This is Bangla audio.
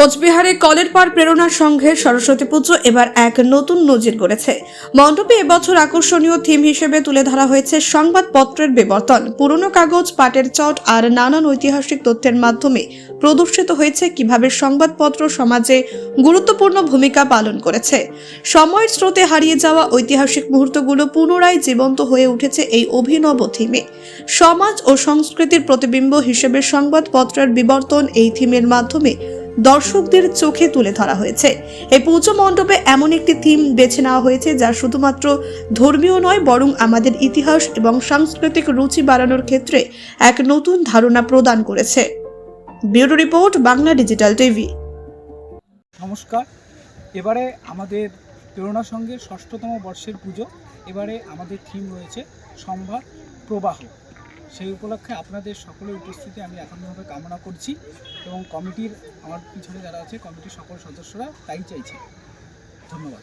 কোচবিহারে কলের পার প্রেরণা সংঘের সরস্বতী পুজো এবার এক নতুন নজির গড়েছে। মণ্ডপে এবছর আকর্ষণীয় থিম হিসেবে তুলে ধরা হয়েছে সংবাদপত্রের বিবর্তন। পুরনো কাগজ, পাটের চট আর নানান ঐতিহাসিক তথ্যের মাধ্যমে প্রদর্শিত হয়েছে কীভাবে সংবাদপত্র সমাজে গুরুত্বপূর্ণ ভূমিকা পালন করেছে। সময়ের স্রোতে হারিয়ে যাওয়া ঐতিহাসিক মুহূর্তগুলো পুনরায় জীবন্ত হয়ে উঠেছে এই অভিনব থিমে। সমাজ ও সংস্কৃতির প্রতিবিম্ব হিসেবে সংবাদপত্রের বিবর্তন এই থিমের মাধ্যমে দর্শকদের চোখে তুলে ধরা হয়েছে। এই পুজো মণ্ডপে এমন একটি থিম বেছে নেওয়া হয়েছে, যা শুধুমাত্র ধর্মীয় নয়, বরং আমাদের ইতিহাস এবং সাংস্কৃতিক রুচি বাড়ানোর ক্ষেত্রে এক নতুন ধারণা প্রদান করেছে। Bureau report, Bangla digital TV. নমস্কার। এবারে আমাদের প্রেরণা সঙ্গে ষষ্ঠতম বর্ষের পুজো। এবারে আমাদের থিম রয়েছে, সম্ভার প্রবাহ। সেই উপলক্ষে আপনাদের সকলের উপস্থিতি আমি এখনভাবে কামনা করছি এবং কমিটির আমার পিছনে যারা আছে, কমিটির সকল সদস্যরা তাই চাইছে। ধন্যবাদ।